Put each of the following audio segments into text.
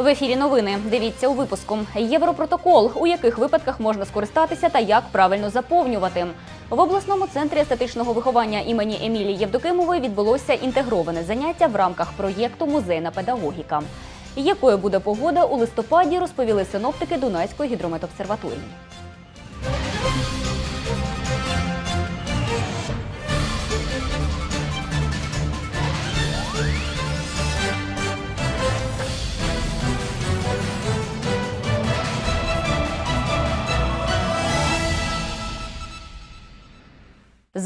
В ефірі новини. Дивіться у випуску. Європротокол, у яких випадках можна скористатися та як правильно заповнювати. В обласному центрі естетичного виховання імені Емілії Євдокимової відбулося інтегроване заняття в рамках проєкту Музейна педагогіка. Якою буде погода у листопаді, розповіли синоптики Дунайської гідрометобсерваторії.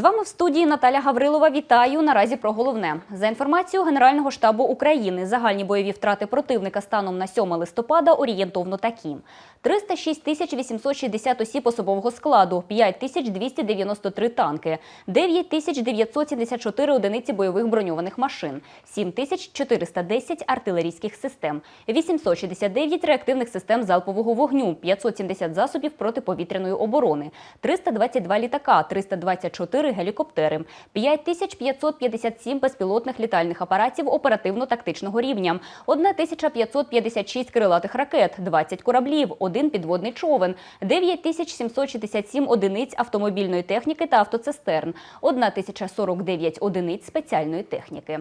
Вами в студії Наталя Гаврилова. Вітаю. Наразі про головне. За інформацією Генерального штабу України, загальні бойові втрати противника станом на 7 листопада орієнтовно такі: 306 тисяч 860 осіб особового складу, 5 тисяч 293 танки, 9 тисяч 974 одиниці бойових броньованих машин, 7 тисяч 410 артилерійських систем, 869 реактивних систем залпового вогню, 570 засобів протиповітряної оборони, 322 літака, 324 гелікоптери, 5557 безпілотних літальних апаратів оперативно-тактичного рівня, 1556 крилатих ракет, 20 кораблів, один підводний човен, 9767 одиниць автомобільної техніки та автоцистерн, 1049 одиниць спеціальної техніки.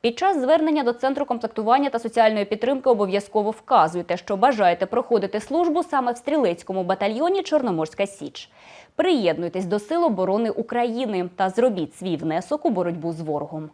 Під час звернення до центру комплектування та соціальної підтримки обов'язково вказуйте, що бажаєте проходити службу саме в стрілецькому батальйоні Чорноморська Січ. Приєднуйтесь до Сил оборони України та зробіть свій внесок у боротьбу з ворогом.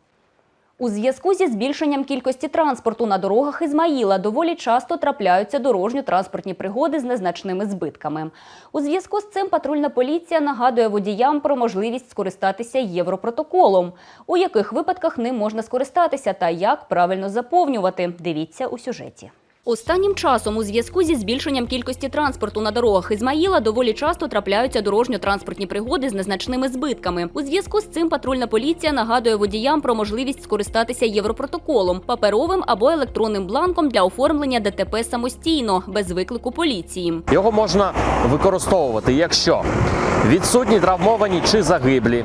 У зв'язку зі збільшенням кількості транспорту на дорогах Ізмаїла доволі часто трапляються дорожньо-транспортні пригоди з незначними збитками. У зв'язку з цим патрульна поліція нагадує водіям про можливість скористатися європротоколом, у яких випадках ним можна скористатися та як правильно заповнювати. Дивіться у сюжеті. Останнім часом у зв'язку зі збільшенням кількості транспорту на дорогах Ізмаїла доволі часто трапляються дорожньо-транспортні пригоди з незначними збитками. У зв'язку з цим патрульна поліція нагадує водіям про можливість скористатися європротоколом, паперовим або електронним бланком для оформлення ДТП самостійно, без виклику поліції. Його можна використовувати, якщо відсутні травмовані чи загиблі,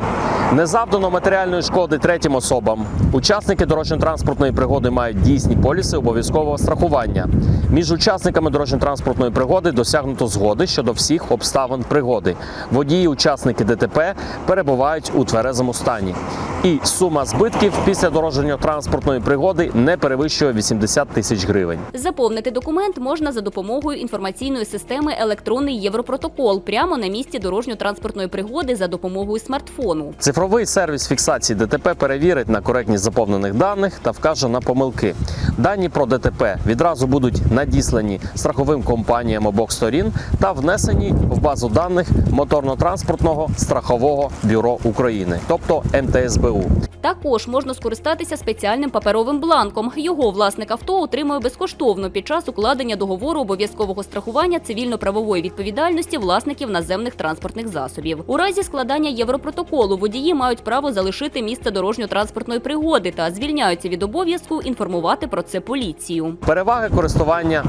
не завдано матеріальної шкоди третім особам. Учасники дорожньо-транспортної пригоди мають дійсні поліси обов'язкового страхування. Між учасниками дорожньо-транспортної пригоди досягнуто згоди щодо всіх обставин пригоди. Водії, учасники ДТП перебувають у тверезому стані. І сума збитків після дорожньо-транспортної пригоди не перевищує 80 тисяч гривень. Заповнити документ можна за допомогою інформаційної системи електронний європротокол прямо на місці дорожньо-транспортної пригоди за допомогою смартфону. Цифровий сервіс фіксації ДТП перевірить на коректність заповнених даних та вкаже на помилки. Дані про ДТП відразу будуть надіслані страховим компаніям обох сторін та внесені в базу даних моторно-транспортного страхового бюро України, тобто МТСБУ. Також можна скористатися спеціальним паперовим бланком. Його власник авто отримує безкоштовно під час укладення договору обов'язкового страхування цивільно-правової відповідальності власників наземних транспортних засобів. У разі складання європротоколу водії мають право залишити місце дорожньо-транспортної пригоди та звільняються від обов'язку інформувати про це поліцію. Переваги користування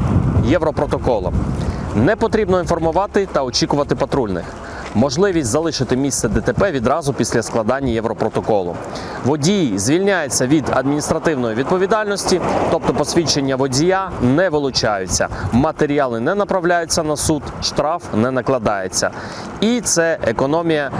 європротоколом. Не потрібно інформувати та очікувати патрульних. Можливість залишити місце ДТП відразу після складання європротоколу. Водій звільняється від адміністративної відповідальності, тобто посвідчення водія не вилучаються, матеріали не направляються на суд, штраф не накладається. І це економія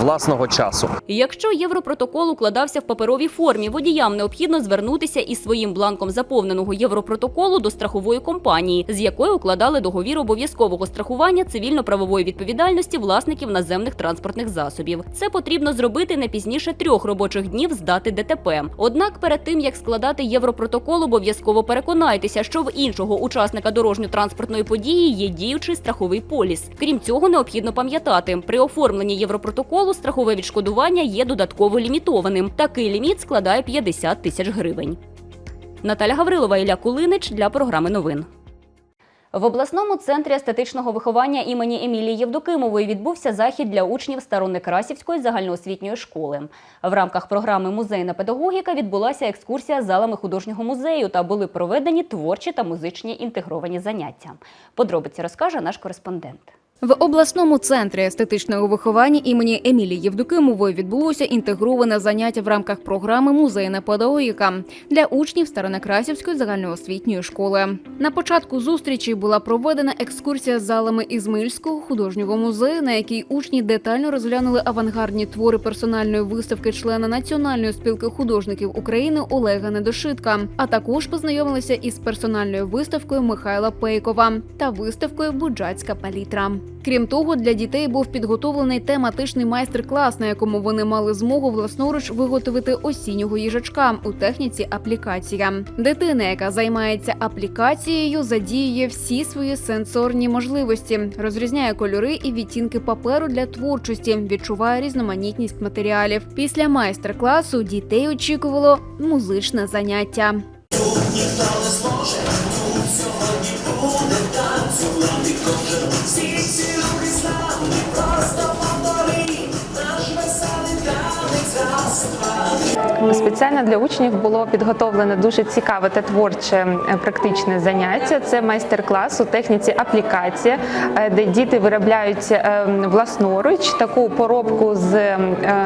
власного часу. Якщо європротокол укладався в паперовій формі, водіям необхідно звернутися із своїм бланком заповненого європротоколу до страхової компанії, з якою укладали договір обов'язкового страхування цивільно-правової відповідальності власників наземних транспортних засобів. Це потрібно зробити не пізніше трьох робочих днів з дати ДТП. Однак, перед тим як складати європротокол, обов'язково переконайтеся, що в іншого учасника дорожньо-транспортної події є діючий страховий поліс. Крім цього, необхідно пам'ятати, при оформленні європротоколу страхове відшкодування є додатково лімітованим. Такий ліміт складає 50 тисяч гривень. Наталя Гаврилова, Ілля Кулинич для програми новин. В обласному центрі естетичного виховання імені Емілії Євдокимової відбувся захід для учнів Староникрасівської загальноосвітньої школи. В рамках програми Музейна педагогіка відбулася екскурсія залами художнього музею та були проведені творчі та музичні інтегровані заняття. Подробиці розкаже наш кореспондент. В обласному центрі естетичного виховання імені Емілії Євдокимової відбулося інтегроване заняття в рамках програми Музейна педагогіка для учнів Староneкрасівської загальноосвітньої школи. На початку зустрічі була проведена екскурсія з залами Ізмильського художнього музею, на якій учні детально розглянули авангардні твори персональної виставки члена Національної спілки художників України Олега Недошитка, а також познайомилися із персональною виставкою Михайла Пейкова та виставкою Буджацька палітра. Крім того, для дітей був підготовлений тематичний майстер-клас, на якому вони мали змогу власноруч виготовити осіннього їжачка у техніці аплікація. Дитина, яка займається аплікацією, задіює всі свої сенсорні можливості, розрізняє кольори і відтінки паперу для творчості, відчуває різноманітність матеріалів. Після майстер-класу дітей очікувало музичне заняття. Six, Спеціально для учнів було підготовлене дуже цікаве та творче практичне заняття. Це майстер-клас у техніці аплікація, е, де діти виробляють е, власноруч таку поробку з, е,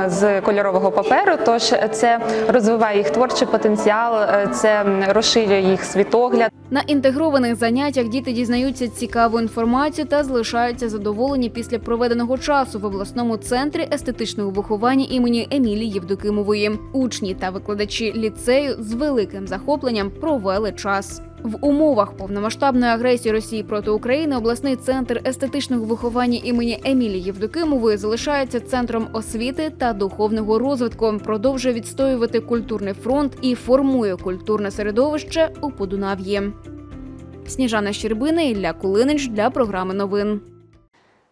з кольорового паперу. Тож це розвиває їх творчий потенціал, це розширює їх світогляд. На інтегрованих заняттях діти дізнаються цікаву інформацію та залишаються задоволені після проведеного часу в обласному центрі естетичного виховання імені Емілії Євдокимової. Учні та викладачі ліцею з великим захопленням провели час. В умовах повномасштабної агресії Росії проти України обласний центр естетичного виховання імені Емілії Євдокимової залишається центром освіти та духовного розвитку, продовжує відстоювати культурний фронт і формує культурне середовище у Подунав'ї. Сніжана Щербина, Ілля Кулинич для програми новин.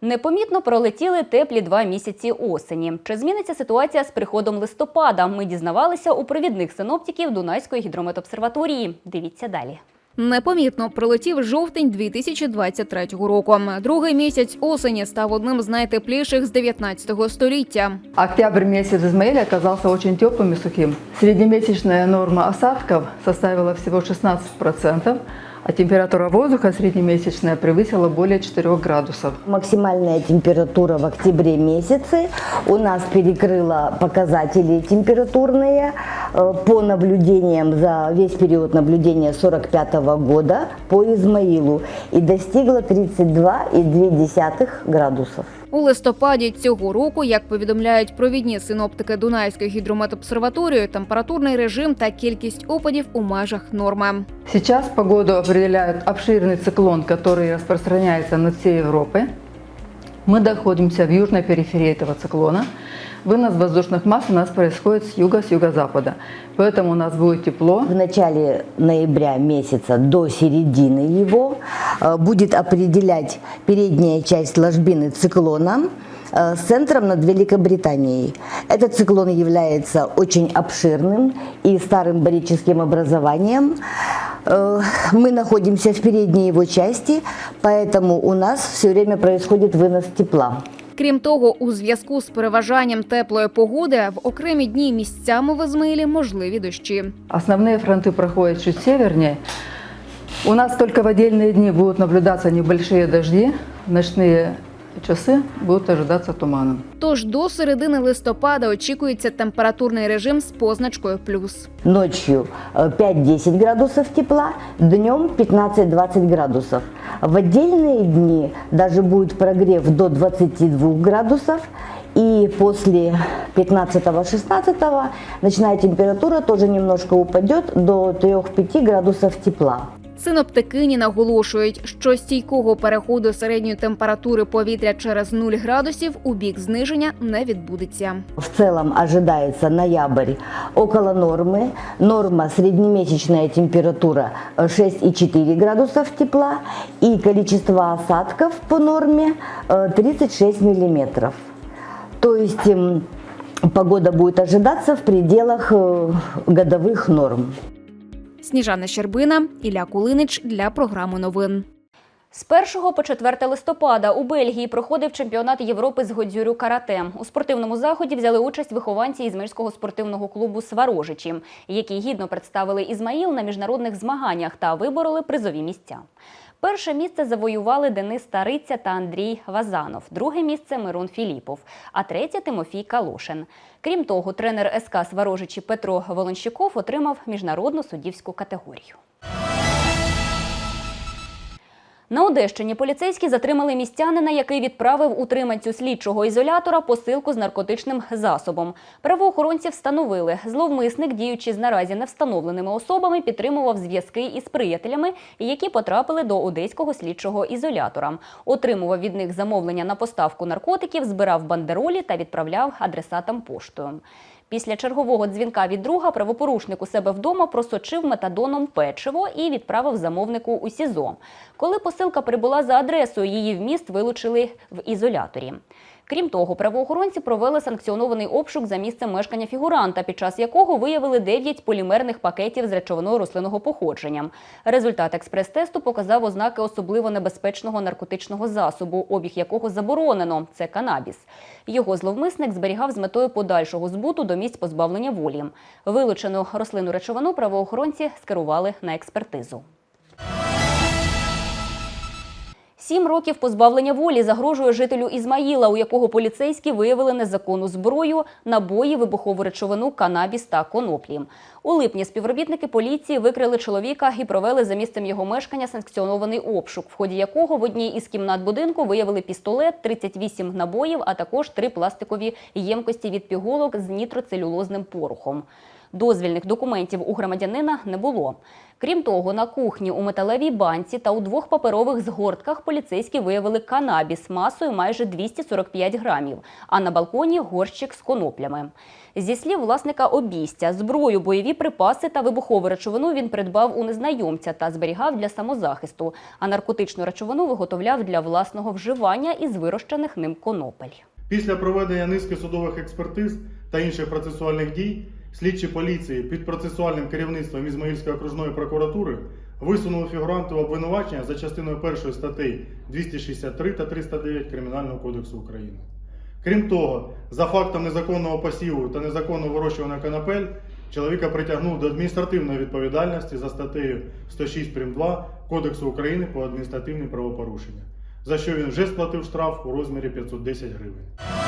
Непомітно пролетіли теплі два місяці осені. Чи зміниться ситуація з приходом листопада? Ми дізнавалися у провідних синоптиків Дунайської гідрометобсерваторії. Дивіться далі. Непомітно пролетів жовтень 2023 року. Другий місяць осені став одним з найтепліших з 19 століття. Октябрь месяц в Измаиле оказался очень теплым и сухим. Среднемесячная норма осадков составила всего 16%, а температура воздуха среднемесячная превысила более 4 градусов. Максимальная температура в октябре месяце у нас перекрыла показатели температурные э, по наблюдениям за весь период наблюдения 45 года по Измаилу и достигла 32,2 градусов. У листопаді цього року, як повідомляють провідні синоптики Дунайської гідрометобсерваторії, температурний режим та кількість опадів у межах норми. Сейчас погоду определяет обширный циклон, который распространяется над всей Европой. Мы находимся в южной периферии этого циклона. Вынос воздушных масс у нас происходит с юга, с юго-запада. Поэтому у нас будет тепло, В начале ноября месяца до середины его э, будет определять передняя часть ложбины циклона э, с центром над Великобританией. Этот циклон является очень обширным и старым барическим образованием. Э, Мы находимся в передней его части, поэтому у нас все время происходит вынос тепла. Крім того, у зв'язку з переважанням теплої погоди в окремі дні місцями в Ізмаїлі можливі дощі. Основные фронты проходят чуть севернее. У нас только в отдельные дни будут наблюдаться небольшие дожди. В ночные часы будут ожидаться туманом. Тож до середини листопада очікується температурний режим з позначкою плюс. Ночью э, 5-10 градусов тепла, днем 15-20 градусов. В отдельные дни даже будет прогрев до 22 градусов. И после 15-16 ночная температура тоже немножко упадет до 3-5 градусов тепла. Синоптикині наголошують, що стійкого переходу середньої температури повітря через 0 градусів у бік зниження не відбудеться. В целом ожидается ноябрь около нормы. Норма среднемесячная температура э, 6,4 градусов тепла и количество осадков по норме э, 36 миллиметров. То есть м, погода будет ожидаться в пределах э, годовых норм. Сніжана Щербина, Ілля Кулинич для програми новин. З 1 по 4 листопада у Бельгії проходив чемпіонат Європи з Годзюрю карате. У спортивному заході взяли участь вихованці Ізмельського спортивного клубу Сварожичі, які гідно представили Ізмаїл на міжнародних змаганнях та вибороли призові місця. Перше місце завоювали Денис Стариця та Андрій Вазанов, друге місце Мирон Філіпов, а третє Тимофій Калошин. Крім того, тренер СК Сварожичі Петро Волонщиков отримав міжнародну суддівську категорію. На Одещині поліцейські затримали містянина, який відправив утриманцю слідчого ізолятора посилку з наркотичним засобом. Правоохоронці встановили, зловмисник, діючи з наразі невстановленими особами, підтримував зв'язки із приятелями, які потрапили до одеського слідчого ізолятора. Отримував від них замовлення на поставку наркотиків, збирав бандеролі та відправляв адресатам поштою. Після чергового дзвінка від друга правопорушник у себе вдома просочив метадоном печиво і відправив замовнику у СІЗО. Коли посилка прибула за адресою, її вміст вилучили в ізоляторі. Крім того, правоохоронці провели санкціонований обшук за місцем мешкання фігуранта, під час якого виявили 9 полімерних пакетів з речовиною рослинного походження. Результат експрес-тесту показав ознаки особливо небезпечного наркотичного засобу, обіг якого заборонено це канабіс. Його зловмисник зберігав з метою подальшого збуту до місць позбавлення волі. Вилучену рослинну речовину правоохоронці скерували на експертизу. Сім років позбавлення волі загрожує жителю Ізмаїла, у якого поліцейські виявили незаконну зброю, набої, вибухову речовину, канабіс та коноплі. У липні співробітники поліції викрили чоловіка і провели за місцем його мешкання санкціонований обшук, в ході якого в одній із кімнат будинку виявили пістолет, 38 набоїв, а також три пластикові ємкості від пігулок з нітроцелюлозним порохом. Дозвільних документів у громадянина не було. Крім того, на кухні у металевій банці та у двох паперових згортках поліцейські виявили канабіс масою майже 245 грамів, а на балконі горщик з коноплями. Зі слів власника обійстя, зброю, бойові припаси та вибухову речовину він придбав у незнайомця та зберігав для самозахисту, а наркотичну речовину виготовляв для власного вживання із вирощених ним конопель. Після проведення низки судових експертиз та інших процесуальних дій, слідчі поліції під процесуальним керівництвом Ізмаїльської окружної прокуратури висунули фігуранту обвинувачення за частиною першої статей 263 та 309 Кримінального кодексу України. Крім того, за фактом незаконного посіву та незаконного вирощування канапель чоловіка притягнув до адміністративної відповідальності за статтею 106 прим. 2 Кодексу України по адміністративні правопорушення, за що він вже сплатив штраф у розмірі 510 гривень.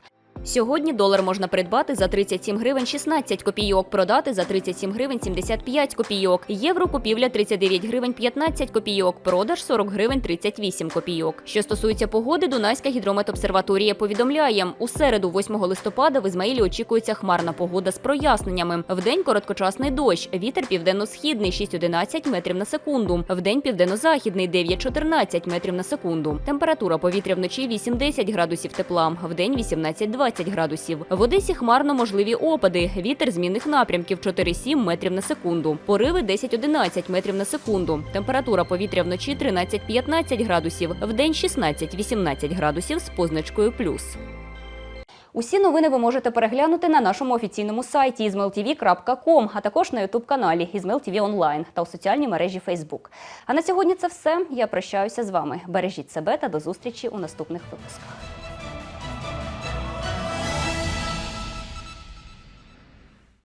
Сьогодні долар можна придбати за 37 гривень 16 копійок, продати за 37 гривень 75 копійок. Євро купівля 39 гривень 15 копійок, продаж 40 гривень 38 копійок. Що стосується погоди, Дунайська гідрометобсерваторія повідомляє, у середу, 8 листопада, в Ізмаїлі очікується хмарна погода з проясненнями. Вдень короткочасний дощ, вітер південно-східний 6-11 метрів на секунду. Вдень південно-західний 9-14 метрів на секунду. Температура повітря вночі 8-10 градусів тепла, вдень 18-20 градусів. В Одесі хмарно можливі опади. Вітер змінних напрямків 4-7 метрів на секунду. Пориви 10-11 метрів на секунду. Температура повітря вночі 13-15 градусів, вдень 16-18 градусів з позначкою плюс. Усі новини ви можете переглянути на нашому офіційному сайті izmailtv.com, а також на ютуб-каналі IzmailTV Online та у соціальній мережі Facebook. А на сьогодні це все. Я прощаюся з вами. Бережіть себе та до зустрічі у наступних випусках.